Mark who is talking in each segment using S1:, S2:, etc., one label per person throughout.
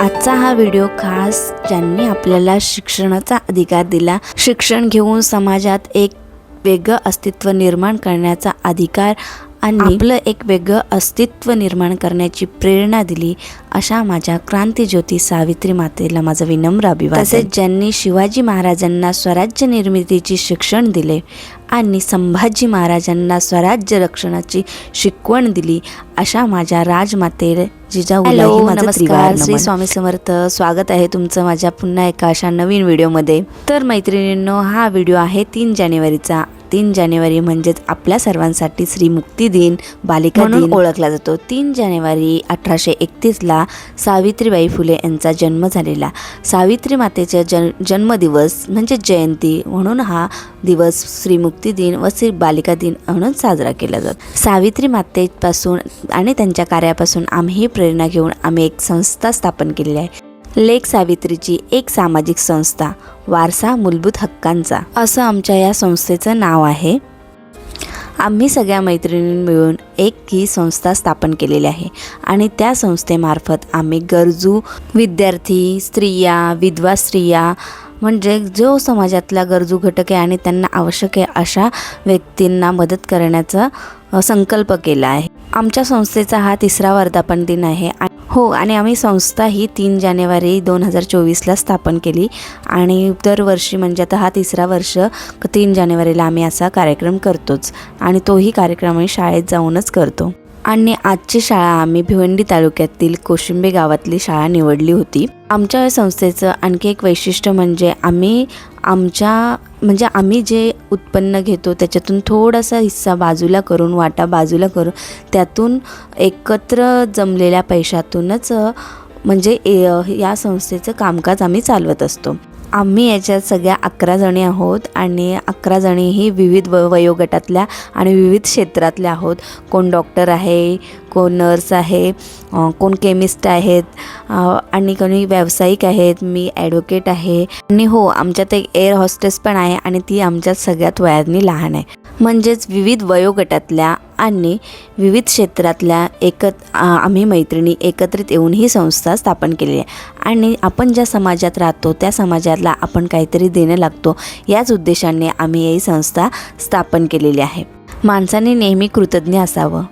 S1: आजचा हा व्हिडिओ खास ज्यांनी आपल्याला शिक्षणाचा अधिकार दिला शिक्षण घेऊन समाजात एक वेगळं अस्तित्व निर्माण करण्याचा अधिकार आणि आपलं एक वेगळं अस्तित्व निर्माण करण्याची प्रेरणा दिली अशा माझ्या क्रांतीज्योती सावित्री मातेला माझं विनम्र अभिवादन. तसेच ज्यांनी शिवाजी महाराजांना स्वराज्य निर्मितीची शिक्षण दिले आणि संभाजी महाराजांना स्वराज्य रक्षणाची शिकवण दिली अशा माझ्या राजमाते माझं
S2: नमस्कार, श्री
S1: स्वामी समर्थ. स्वागत आहे तुमचं माझ्या पुन्हा एका अशा नवीन व्हिडिओमध्ये. तर मैत्रिणींनो हा व्हिडिओ आहे तीन जानेवारीचा. तीन जानेवारी म्हणजेच आपल्या सर्वांसाठी श्री मुक्ती दिन बालिका दिन ओळखला जातो. तीन जानेवारी अठराशे एकतीसला सावित्रीबाई फुले यांचा जन्म झालेला. सावित्री मातेचा जन जन्मदिवस म्हणजे जयंती म्हणून हा दिवस श्री मुक्ती दिन व श्री बालिका दिन म्हणून साजरा केला जातो. सावित्री मातेपासून आणि त्यांच्या कार्यापासून आम्ही प्रेरणा घेऊन आम्ही एक संस्था स्थापन केलेली आहे. लेख सावित्रीची एक सामाजिक संस्था वारसा मूलभूत हक्कांचा. असं आमच्या या संस्थेचं नाव आहे. आम्ही सगळ्या मैत्रिणी मिळून एक ही संस्था स्थापन केलेली आहे. आणि त्या संस्थेमार्फत आम्ही गरजू विद्यार्थी स्त्रिया विधवा स्त्रिया म्हणजे जो समाजातला गरजू घटक आहे आणि त्यांना आवश्यक आहे अशा व्यक्तींना मदत करण्याचा संकल्प केला आहे. आमच्या संस्थेचा हा तिसरा वर्धापन दिन आहे. आणि हो आणि आम्ही संस्था ही तीन जानेवारी दोन हजार चोवीसला स्थापन केली. आणि दरवर्षी म्हणजे आता हा तिसरा वर्ष तीन जानेवारीला आम्ही असा कार्यक्रम करतोच. आणि तोही कार्यक्रम आम्ही शाळेत जाऊनच करतो. आणि आजची शाळा आम्ही भिवंडी तालुक्यातील कोशिंबे गावातली शाळा निवडली होती. आमच्या संस्थेचं आणखी एक वैशिष्ट्य म्हणजे आम्ही आमच्या म्हणजे आम्ही जे उत्पन्न घेतो त्याच्यातून थोडासा हिस्सा बाजूला करून वाटा बाजूला करून त्यातून एकत्र जमलेल्या पैशातूनच म्हणजे ए- या संस्थेचं कामकाज आम्ही चालवत असतो. आम्ही याच्यात सगळ्या अकरा जणी आहोत आणि अकरा जणीही विविध व वयोगटातल्या आणि विविध क्षेत्रातल्या आहोत. कोण डॉक्टर आहे कोण नर्स आहे कोण केमिस्ट आहेत आणि कोणी व्यावसायिक आहेत मी ॲडव्होकेट आहे. आणि हो आमच्यात एक एअर हॉस्टेस पण आहे आणि ती आमच्यात सगळ्यात वयाने लहान आहे. म्हणजेच विविध वयोगटातल्या आणि विविध क्षेत्रातल्या एकत आम्ही मैत्रिणी एकत्रित येऊन ही संस्था स्थापन केलेली आहे. आणि आपण ज्या समाजात राहतो त्या समाजाला आपण काहीतरी देणं लागतो याच उद्देशाने आम्ही ही संस्था स्थापन केलेली आहे. माणसाने नेहमी कृतज्ञ असावं.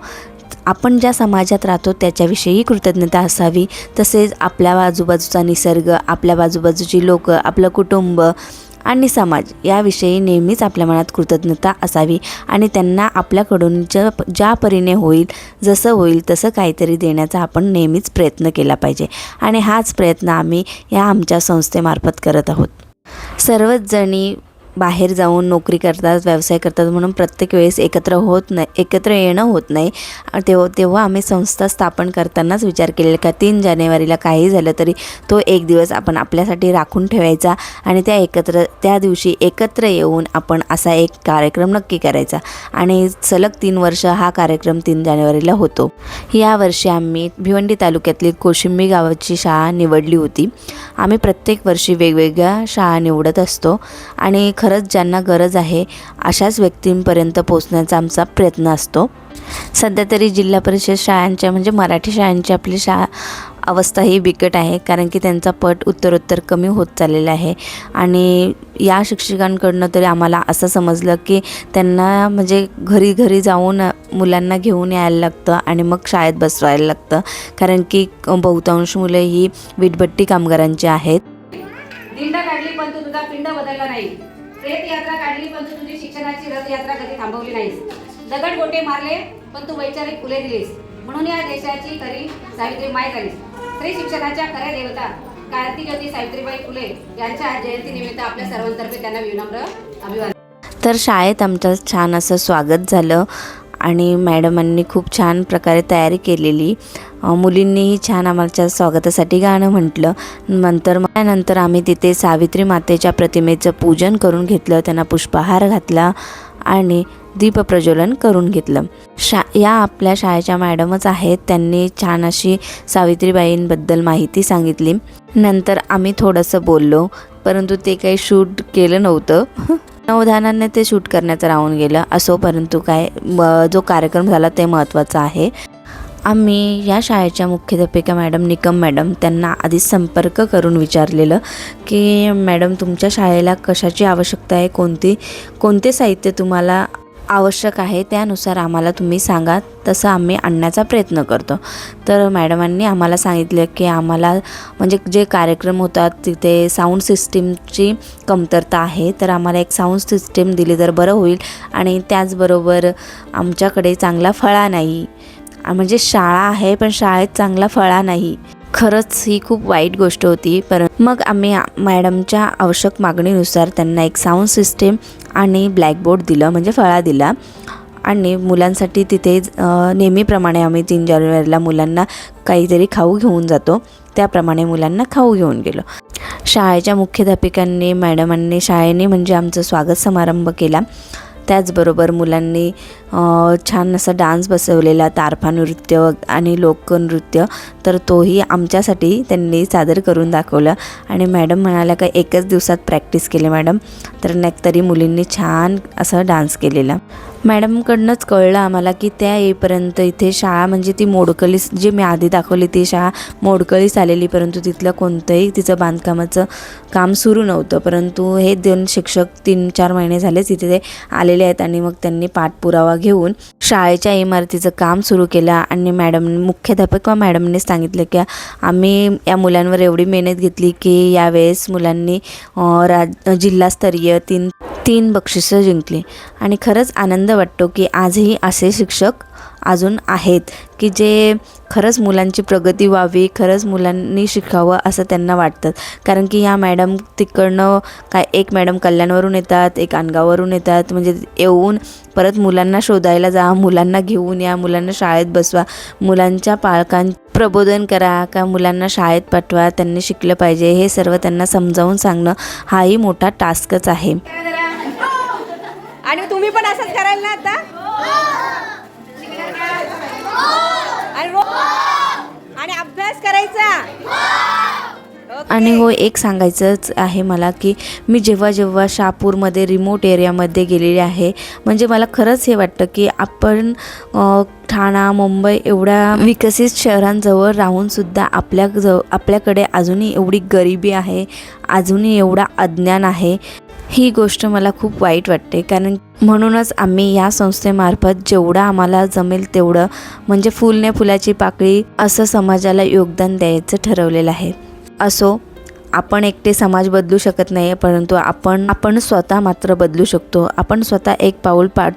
S1: आपण ज्या समाजात राहतो त्याच्याविषयी कृतज्ञता असावी. तसेच आपल्या आजूबाजूचा निसर्ग आपल्या बाजूबाजूची लोकं आपलं कुटुंब आणि समाज याविषयी नेहमीच आपल्या मनात कृतज्ञता असावी आणि त्यांना आपल्याकडून ज्या ज्या परीने होईल जसं होईल तसं काहीतरी देण्याचा आपण नेहमीच प्रयत्न केला पाहिजे. आणि हाच प्रयत्न आम्ही या आमच्या संस्थेमार्फत करत आहोत. सर्वच जणी बाहेर जाऊन नोकरी करतात व्यवसाय करतात म्हणून प्रत्येक वेळेस एकत्र होत नाही एकत्र येणं होत नाही. तेव्हा तेव्हा आम्ही संस्था स्थापन करतानाच विचार केलेला का तीन जानेवारीला काही झालं तरी तो एक दिवस आपण आपल्यासाठी राखून ठेवायचा आणि त्या एकत्र त्या दिवशी एकत्र येऊन आपण असा एक कार्यक्रम नक्की करायचा. आणि सलग तीन वर्ष हा कार्यक्रम तीन जानेवारीला होतो. यावर्षी आम्ही भिवंडी तालुक्यातली कोशिंबी गावाची शाळा निवडली होती. आम्ही प्रत्येक वर्षी वेगवेगळ्या शाळा निवडत असतो. आणि खरंच ज्यांना गरज आहे अशाच व्यक्तींपर्यंत पोचण्याचा आमचा प्रयत्न असतो. सध्या तरी जिल्हा परिषद शाळांच्या म्हणजे मराठी शाळांची आपली शाळा अवस्था ही बिकट आहे कारण की त्यांचा पट उत्तरोत्तर कमी होत चाललेला आहे. आणि या शिक्षकांकडनं तरी आम्हाला असं समजलं की त्यांना म्हणजे घरी घरी जाऊन मुलांना घेऊन यायला लागतं आणि मग शाळेत बसवायला लागतं. कारण की बहुतांश मुलं ही विटभट्टी कामगारांची आहेत.
S2: पिंड बदलला नाही. प्रेत यात्रा काढली पण तू तुझी शिक्षणाची रथयात्रा कधी थांबवली नाहीस. दगड गोटे मारले पण तू वैचारिक फुले दिलीस. म्हणून या देशाची खरी सावित्री माय झालीस. स्त्री शिक्षणाच्या खऱ्या देवता क्रांतीज्योती सावित्रीबाई फुले यांच्या जयंतीनिमित्त आपल्या सर्वांतर्फे त्यांना विनम्र अभिवादन.
S1: तर शाळेत आमचं छान असं स्वागत झालं. आणि मॅडमांनी खूप छान प्रकारे तयारी केलेली. मुलींनीही छान आमच्या स्वागतासाठी गाणं म्हटलं. नंतर मग त्यानंतर आम्ही तिथे सावित्री मातेच्या प्रतिमेचं पूजन करून घेतलं. त्यांना पुष्पहार घातला आणि दीपप्रज्वलन करून घेतलं. शा या आपल्या शाळेच्या मॅडमच आहेत. त्यांनी छान अशी सावित्रीबाईंबद्दल माहिती सांगितली. नंतर आम्ही थोडंसं बोललो परंतु ते काही शूट केलं नव्हतं. नवधानाने ते शूट करण्याचं राहून गेलं. असो परंतु काय म- जो कार्यक्रम झाला ते महत्त्वाचं आहे. आम्ही या शाळेच्या मुख्याध्यापिका मॅडम निकम मॅडम त्यांना आधीच संपर्क करून विचारलेलं की मॅडम तुमच्या शाळेला कशाची आवश्यकता आहे? कोणती कोणते साहित्य तुम्हाला आवश्यक आहे त्यानुसार आम्हाला तुम्ही सांगा तसं आम्ही आणण्याचा प्रयत्न करतो. तर मॅडमांनी आम्हाला सांगितलं की आम्हाला म्हणजे जे कार्यक्रम होतात तिथे साऊंड सिस्टीमची कमतरता आहे तर आम्हाला एक साऊंड सिस्टीम दिली तर बरं होईल. आणि त्याचबरोबर आमच्याकडे चांगला फळा नाही. म्हणजे शाळा आहे पण शाळेत चांगला फळा नाही. खरंच ही खूप वाईट गोष्ट होती. पर मग आम्ही मॅडमच्या आवश्यक मागणीनुसार त्यांना एक साऊंड सिस्टीम आणि ब्लॅकबोर्ड दिलं म्हणजे फळा दिला. आणि मुलांसाठी तिथे नेहमीप्रमाणे आम्ही तीन जानेवारीला मुलांना काहीतरी खाऊ घेऊन जातो. त्याप्रमाणे मुलांना खाऊ घेऊन गेलो. शाळेच्या मुख्याध्यापिकांनी मॅडमांनी शाळेने म्हणजे आमचं स्वागत समारंभ केला. त्याचबरोबर मुलांनी छान असा डान्स बसवलेला तारफा नृत्य आणि लोकनृत्य. तर तोही आमच्यासाठी त्यांनी सादर करून दाखवलं. आणि मॅडम म्हणाल्या का एकच दिवसात प्रॅक्टिस केली मॅडम. तर नाही तरी मुलींनी छान असं डान्स केलेला. मॅडमकडनंच कळलं आम्हाला की त्या येईपर्यंत इथे शाळा म्हणजे ती मोडकळीस जी मी आधी दाखवली ती शाळा मोडकळीस आलेली परंतु तिथलं कोणतंही तिचं बांधकामाचं काम सुरू नव्हतं. परंतु हे दोन शिक्षक तीन चार महिने झालेच तिथे ते आलेले आहेत आणि मग त्यांनी पाठपुरावा घेऊन शाळेच्या इमारतीचं काम सुरू केलं आणि मॅडम मुख्याध्यापक व मॅडमने सांगितलं की आम्ही या मुलांवर एवढी मेहनत घेतली की यावेळेस मुलांनी राज जिल्हास्तरीय तीन तीन बक्षिसं जिंकली. आणि खरंच आनंद वाटतो की आजही असे शिक्षक अजून आहेत की जे खरंच मुलांची प्रगती व्हावी खरंच मुलांनी शिकावं असं त्यांना वाटतं. कारण की या मॅडम तिकडनं काय एक मॅडम कल्याणवरून येतात एक अनगाववरून येतात म्हणजे येऊन परत मुलांना शोधायला जा मुलांना घेऊन या मुलांना शाळेत बसवा मुलांच्या पालकां प्रबोधन करा का मुलांना शाळेत पाठवा त्यांनी शिकलं पाहिजे हे सर्व त्यांना समजावून सांगणं हाही मोठा टास्कच आहे.
S3: आणि तुम्ही पण असंच कराल ना आता? आणि आणि अभ्यास करायचा?
S1: आणि हो एक सांगायचंच आहे मला की मी जेव्हा जेव्हा शहापूरमध्ये रिमोट एरियामध्ये गेलेले आहे म्हणजे मला खरंच हे वाटतं की आपण ठाणा मुंबई एवढ्या विकसित शहरांजवळ राहूनसुद्धा आपल्या जव आपल्याकडे अजूनही एवढी गरिबी आहे अजूनही एवढा अज्ञान आहे. ही गोष्ट मला खूप वाईट वाटते. कारण म्हणूनच आम्ही या संस्थेमार्फत जेवढं आम्हाला जमेल तेवढं म्हणजे फुलने फुलाची पाकळी असं समाजाला योगदान द्यायचं ठरवलेलं आहे. असो आपण एकटे समाज बदलू शकत नाही परंतु आपण आपण स्वतः मात्र बदलू शकतो. आपण स्वतः एक पाऊल पाठ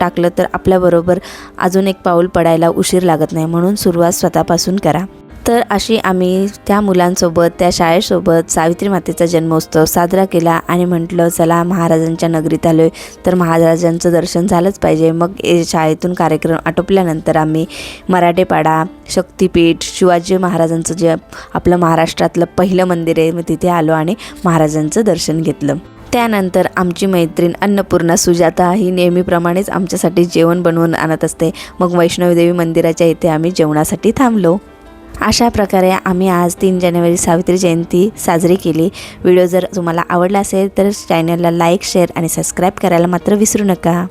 S1: टाकलं तर आपल्याबरोबर अजून एक पाऊल पडायला उशीर लागत नाही. म्हणून सुरुवात स्वतःपासून करा. तर अशी आम्ही त्या मुलांसोबत त्या शाळेसोबत सावित्री मातेचा जन्मोत्सव साजरा केला आणि म्हटलं चला महाराजांच्या नगरीत आलो आहे तर महाराजांचं दर्शन झालंच पाहिजे. मग ए शाळेतून कार्यक्रम आटोपल्यानंतर आम्ही मराठेपाडा शक्तिपीठ शिवाजी महाराजांचं जे आपलं महाराष्ट्रातलं पहिलं मंदिर आहे मग तिथे आलो आणि महाराजांचं दर्शन घेतलं. त्यानंतर आमची मैत्रीण अन्नपूर्णा सुजाता ही नेहमीप्रमाणेच आमच्यासाठी जेवण बनवून आणत असते. मग वैष्णवीदेवी मंदिराच्या इथे आम्ही जेवणासाठी थांबलो. अशा प्रकारे आम्ही आज तीन जानेवारी सावित्री जयंती साजरी केली. व्हिडिओ जर तुम्हाला आवडला असेल तर चॅनलला लाईक शेअर आणि सबस्क्राईब करायला मात्र विसरू नका.